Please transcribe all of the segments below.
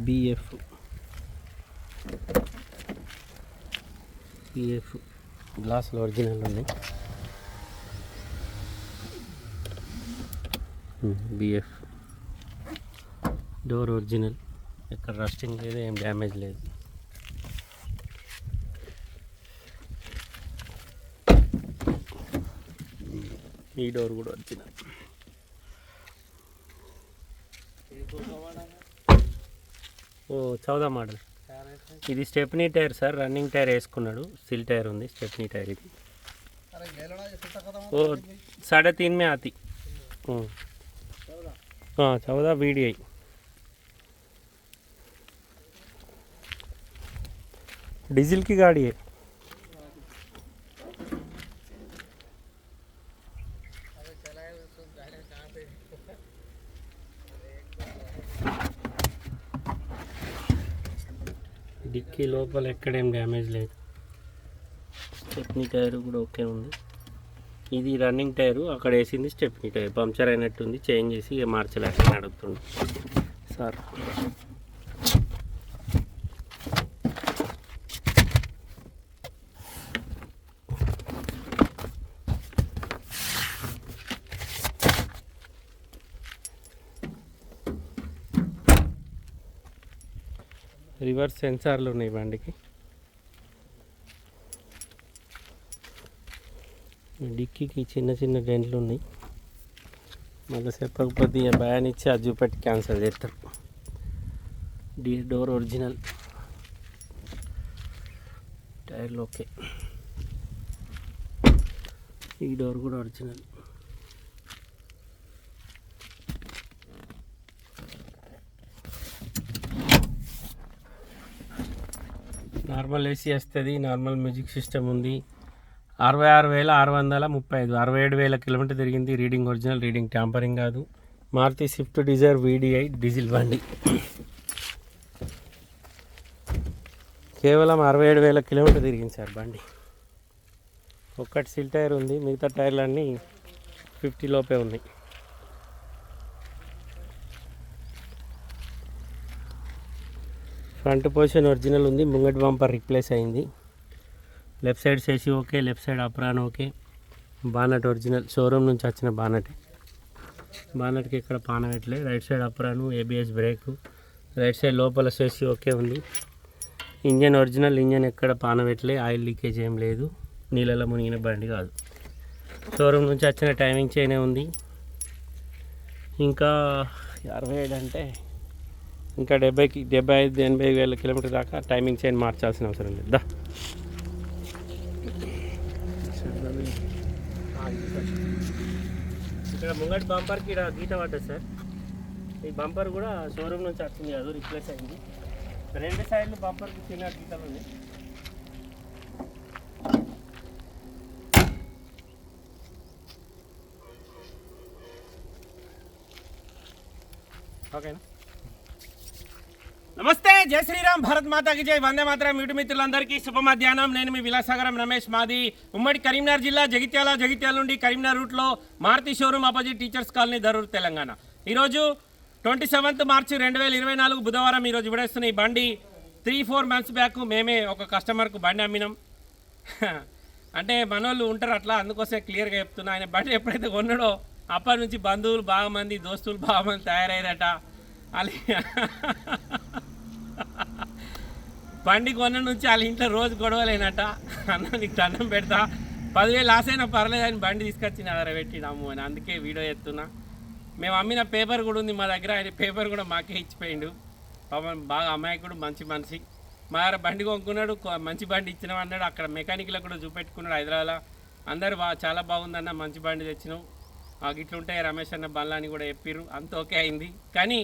BF BF గ్లాసులు original ఉన్నాయి BF door original ఎక్కడ రస్టింగ్ లేదు ఏం డ్యామేజ్ లేదు ఈ డోర్ కూడా ఒరిజినల్ ఓ చౌదా మోడల్ ఇది stepney tyre sir running tyre వేసుకున్నాడు సిల్ టైర్ ఉంది స్టెప్నీ టైర్ ఇది ओ साढ़े तीन में आती हम्म। हाँ चौदह वी डी आई डीजल की गाड़ी है డిక్కీ లోపల ఎక్కడేం డ్యామేజ్ లేదు. స్టెప్నీ టైర్ కూడా ఓకే ఉంది. ఇది రన్నింగ్ టైరు అక్కడ వేసింది స్టెప్నీ టైర్. పంక్చర్ అయినట్టుంది చేంజ్ చేసి ఇక మార్చలేక అడుగుతుంది సార్. రివర్స్ సెన్సార్లు ఉన్నాయి బండికి. డిక్కీకి చిన్న చిన్న డెంట్లు ఉన్నాయి. మళ్ళీ చెప్పకపోతే ఇక భయాన్ని ఇచ్చి అది చూపెట్టి క్యాన్సిల్ చేస్తారు. డీ డోర్ ఒరిజినల్. టైర్లు ఓకే. ఈ డోర్ కూడా ఒరిజినల్. నార్మల్ ఏసీ వస్తుంది నార్మల్ మ్యూజిక్ సిస్టమ్ ఉంది. అరవై ఆరు వేల ఆరు వందల ముప్పై ఐదు అరవై ఏడు వేల కిలోమీటర్ తిరిగింది రీడింగ్ ఒరిజినల్ రీడింగ్ ట్యాంపరింగ్ కాదు. Maruti Swift Dzire VDI diesel బండి. కేవలం అరవై ఏడు వేల కిలోమీటర్ తిరిగింది సార్ బండి. ఒక్కటి సిల్ టైర్ ఉంది మిగతా టైర్లన్నీ ఫిఫ్టీ లోపే ఉన్నాయి. ఫ్రంట్ పొజిషన్ ఒరిజినల్ ఉంది ముంగటి బంపర్ రిప్లేస్ అయింది. లెఫ్ట్ సైడ్ సేసి okay left side apron okay. Bonnet original showroom నుంచి వచ్చిన బానట్. బానట్కి ఇక్కడ పాన పెట్టలే right side apron ABS brake. Right side లోపల సేసి ఓకే ఉంది. ఇంజన్ ఒరిజినల్ ఇంజన్ ఎక్కడ పాన పెట్టలే ఆయిల్ లీకేజ్ ఏం లేదు. నీళ్ళలో మునిగిన బండి కాదు. షోరూమ్ నుంచి వచ్చిన టైమింగ్ చైనే ఉంది. ఇంకా అరవై ఏడు అంటే ఇంకా డెబ్బైకి డెబ్బై ఐదు ఎనభై వేల కిలోమీటర్ దాకా టైమింగ్ చైన్ మార్చాల్సిన అవసరం లేదు దా. ఇక్కడ ముంగటి బంపర్కి ఇక్కడ గీత పడ్డది సార్. ఈ బంపర్ కూడా షోరూమ్ నుంచి వచ్చింది కాదు రిప్లేస్ అయింది. రెండు సైడ్లు బంపర్కి చిన్న గీతలు ఉన్నాయి ఓకేనా? నమస్తే జై శ్రీరామ్ భారత్ మాతాకి జై. వందే మాత్రం యూటి మిత్రులందరికీ శుభ మధ్యాహ్నం నేను మీ విలాసాగరం రమేష్ మాది. ఉమ్మడి కరీంనగర్ జిల్లా జగిత్యాల జగిత్యాల నుండి కరీంనగర్ రూట్లో Maruti showroom opposite teachers colony Darur Telangana. ఈరోజు ట్వంటీ సెవెంత్ మార్చి రెండు వేల ఇరవై నాలుగు బుధవారం ఈరోజు విడేస్తున్న ఈ బండి త్రీ ఫోర్ మంత్స్ బ్యాక్ మేమే ఒక కస్టమర్కు బండి అమ్మినాం. అంటే మనోళ్ళు ఉంటారు అట్లా అందుకోసమే క్లియర్గా చెప్తున్నా. ఆయన బండి ఎప్పుడైతే కొన్నాడో అప్పటి నుంచి బంధువులు బాగా మంది దోస్తులు బాగా మంది తయారయ్యారట. అలా బండి కొన్న నుంచి వాళ్ళ ఇంట్లో రోజు గొడవలేనట. అన్న నీకు దండం పెడతా. పదివేలు లాస్ అయినా పర్లేదు అని బండి తీసుకొచ్చి నా దగ్గర పెట్టినాము అని అందుకే వీడియో ఎత్తున్నా మేము అమ్మిన పేపర్ కూడా ఉంది మా దగ్గర. ఆయన పేపర్ కూడా మాకే ఇచ్చిపోయిండు. పాపం బాగా అమాయకుడు మంచి మనిషి. మా దగ్గర బండి కొనుక్కున్నాడు మంచి బండి ఇచ్చినాం అన్నాడు. అక్కడ మెకానిక్లో కూడా చూపెట్టుకున్నాడు హైదరాబాద్లో. అందరు బా చాలా బాగుందన్న మంచి బండి తెచ్చినావు. ఆ రమేష్ అన్న బల్ల అని కూడా చెప్పిర్రు. అంత ఓకే అయింది. కానీ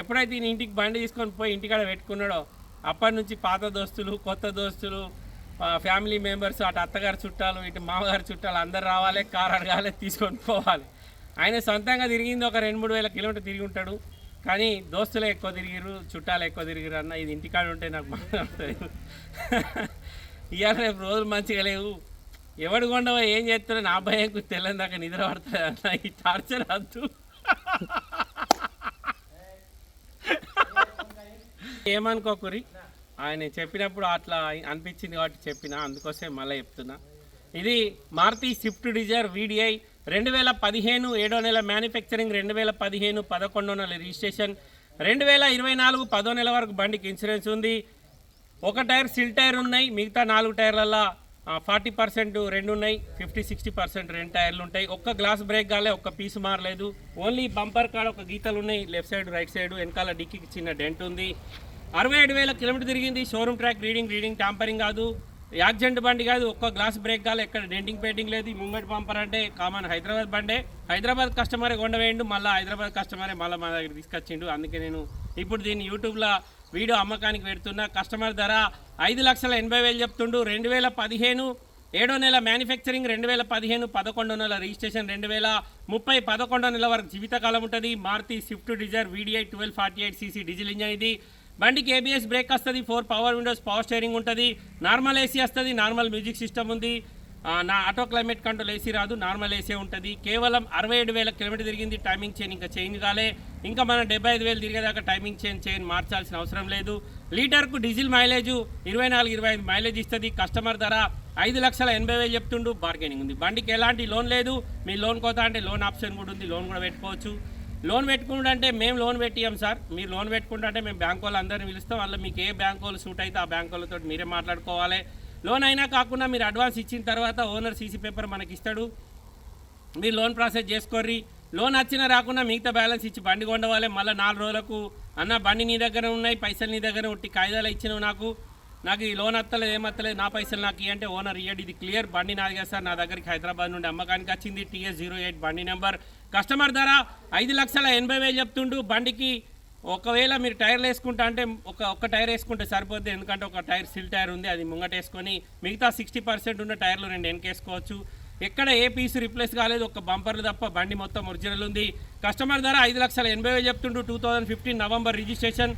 ఎప్పుడైతే ఈయన ఇంటికి బండి తీసుకొని పోయి ఇంటికాడ పెట్టుకున్నాడో అప్పటి నుంచి పాత దోస్తులు కొత్త దోస్తులు ఫ్యామిలీ మెంబర్స్ అటు అత్తగారు చుట్టాలు ఇటు మామగారు చుట్టాలు అందరు రావాలి కారు అడగాలి తీసుకొని పోవాలి. ఆయన సొంతంగా తిరిగింది ఒక రెండు మూడు వేల కిలోమీటర్ తిరిగి ఉంటాడు. కానీ దోస్తులే ఎక్కువ తిరిగిరు చుట్టాలు ఎక్కువ తిరిగిరు అన్న ఇది ఇంటికాడ ఉంటే నాకు బాగా ఇవాళ రేపు రోజులు మంచిగా లేవు. ఎవడు కొండవో ఏం చేస్తున్నా నా భయంకు తెల్లని దాకా నిద్ర పడుతుంది అన్న ఈ టార్చర్ వద్దు ఏమనుకోకురి? ఆయన చెప్పినప్పుడు అట్లా అనిపించింది కాబట్టి చెప్పిన అందుకోసం మళ్ళీ చెప్తున్నా. ఇది మారుతి స్విఫ్ట్ డిజైర్ వీడిఐ రెండు వేల పదిహేను ఏడో నెల మ్యానుఫ్యాక్చరింగ్ రెండు వేల పదిహేను పదకొండో నెల రిజిస్ట్రేషన్ రెండు వేల ఇరవై నాలుగు పదో నెల వరకు బండికి ఇన్సూరెన్స్ ఉంది. ఒక టైర్ సిల్ టైర్ ఉన్నాయి మిగతా నాలుగు టైర్లలో ఫార్టీ పర్సెంట్ రెండు ఉన్నాయి ఫిఫ్టీ సిక్స్టీ పర్సెంట్ రెండు టైర్లు ఉంటాయి. ఒక్క గ్లాస్ బ్రేక్ కాలే ఒక్క పీస్ మారలేదు. ఓన్లీ బంపర్ కాడ ఒక గీతలు ఉన్నాయి లెఫ్ట్ సైడ్ రైట్ సైడ్ వెనకాల డిక్కీకి చిన్న డెంట్ ఉంది. అరవై ఏడు వేల కిలోమీటర్ తిరిగింది. Showroom track reading reading tampering కాదు. యాక్సిడెంట్ బండి కాదు. ఒక్క గ్లాస్ బ్రేక్ కాదు ఎక్కడ డెంటింగ్ పెయింటింగ్ లేదు. ముంగటి పంపర్ అంటే కామన్ హైదరాబాద్ బండే. హైదరాబాద్ కస్టమరే కొండవేయండు మళ్ళీ హైదరాబాద్ కస్టమరే మళ్ళీ మా దగ్గర తీసుకొచ్చిండు. అందుకే నేను ఇప్పుడు దీన్ని యూట్యూబ్లో వీడియో అమ్మకానికి పెడుతున్నా. కస్టమర్ ధర ఐదు లక్షల ఎనభై వేలు చెప్తుండు. రెండు వేల పదిహేను ఏడో నెల మ్యానుఫ్యాక్చరింగ్ రెండు వేల పదిహేను పదకొండో నెల రిజిస్ట్రేషన్ రెండు వేల ముప్పై పదకొండో నెల వరకు జీవితకాలం ఉంటుంది. Maruti Swift Dzire VDI twelve forty eight CC diesel engine ఇది. బండికి ఏబిఎస్ బ్రేక్ వస్తుంది four power windows power steering ఉంటుంది. నార్మల్ ఏసీ వస్తుంది నార్మల్ మ్యూజిక్ సిస్టమ్ ఉంది. నా ఆటో క్లైమేట్ కంట్రోల్ ఏసీ రాదు నార్మల్ ఏసీ ఉంటుంది. కేవలం అరవై ఏడు వేల కిలోమీటర్ తిరిగింది టైమింగ్ చైన్ ఇంకా చేంజ్ కాలే. ఇంకా మనం డెబ్బై ఐదు వేలు తిరిగేదాకా టైమింగ్ చైన్ చైన్ మార్చాల్సిన అవసరం లేదు. లీటర్కు డీజిల్ మైలేజ్ ఇరవై నాలుగు ఇరవై ఐదు మైలేజ్ ఇస్తుంది. కస్టమర్ ధర ఐదు లక్షల ఎనభై వేలు చెప్తుండు. బార్గెనింగ్ ఉంది. బండికి ఎలాంటి లోన్ లేదు. మీ లోన్ కోత అంటే లోన్ ఆప్షన్ కూడా ఉంది. లోన్ కూడా పెట్టుకోవచ్చు. లోన్ పెట్టుకుంటుంటే మేము లోన్ పెట్టియం సార్. మీరు లోన్ పెట్టుకుంటుంటే మేము బ్యాంక్ వాళ్ళు అందరిని పిలుస్తాం. వాళ్ళ మీకు ఏ బ్యాంక్ వాళ్ళు సూట్ అయితే ఆ బ్యాంక్ వాళ్ళతో మీరే మాట్లాడుకోవాలి. లోన్ అయినా కాకుండా మీరు అడ్వాన్స్ ఇచ్చిన తర్వాత ఓనర్ సీసీ పేపర్ మనకి ఇస్తాడు. మీరు లోన్ ప్రాసెస్ చేసుకోర్రి. లోన్ వచ్చినా రాకుండా మిగతా బ్యాలెన్స్ ఇచ్చి బండి కొండవాలి మళ్ళీ నాలుగు రోజులకు అన్న బండి నీ దగ్గర ఉన్నాయి పైసలు నీ దగ్గర ఉట్టి కాగితాలు ఇచ్చినవి నాకు. నాకు ఈ లోన్ వస్తలేదు ఏమత్తలేదు నా పైసలు నాకు ఇవ్వంటే ఓనర్ ఇయ్యడు. ఇది క్లియర్. బండి నాది కదా సార్. నా దగ్గరికి హైదరాబాద్ నుండి అమ్మకానికి వచ్చింది. టీఎస్ జీరో ఎయిట్ బండి నెంబర్. కస్టమర్ ధర ఐదు లక్షల ఎనభై వేలు చెప్తుండు. బండికి ఒకవేళ మీరు టైర్లు వేసుకుంటా అంటే ఒక ఒక టైర్ వేసుకుంటే సరిపోద్ది. ఎందుకంటే ఒక టైర్ సిల్ టైర్ ఉంది అది ముంగటేసుకొని మిగతా సిక్స్టీ పర్సెంట్ ఉన్న టైర్లు రెండు వెనకేసుకోవచ్చు. ఎక్కడ ఏ పీస్ రిప్లేస్ కాలేదు ఒక బంపర్లు తప్ప బండి మొత్తం ఒరిజినల్ ఉంది. కస్టమర్ ధర ఐదు లక్షల ఎనభై వేలు చెప్తుండు. Two thousand fifteen November registration.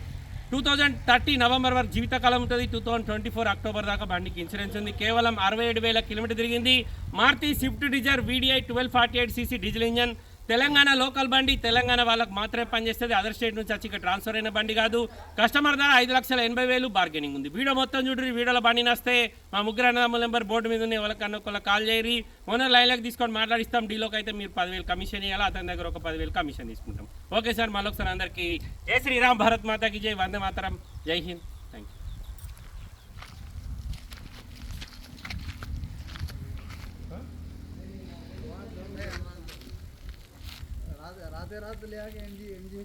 Two thousand thirty November వరకు జీవితకాలం ఉంటుంది. Two thousand twenty four October దాకా బండికి ఇన్సూరెన్స్ ఉంది. కేవలం అరవై ఏడు వేల కిలోమీటర్ తిరిగింది. Maruti Swift Dzire VDI twelve forty eight CC diesel engine. Telangana local బండి తెలంగాణ వాళ్ళకి మాత్రమే పనిచేస్తుంది. అదర్ స్టేట్ నుంచి వచ్చి ఇక్కడ ట్రాన్స్ఫర్ అయిన బండి కాదు. కస్టమర్ ధర ఐదు లక్షల ఎనభై వేలు బార్గెనింగ్ ఉంది. వీడియో మొత్తం చూడండి వీడియోలో బండి నస్తే. మా ముగ్గురు అన్నదమ్ముల నెంబర్ బోర్డు మీద ఉన్న వాళ్ళకి ఒకళ్ళ కాల్ చేయరి ఓనర్ లైన్లోకి తీసుకొని మాట్లాడిస్తాం. డీలోకి అయితే మీరు పదివేలు కమిషన్ ఇవ్వాలి అతని దగ్గర ఒక పదివేలు కమిషన్ తీసుకుంటాం. ఓకే సార్ మళ్ళొకసారి అందరికీ జై శ్రీరామ్ భారత్ మాతాకి జై. వందే మాతరం. జై హింద్. आधे रात ले आके एन जी एन जी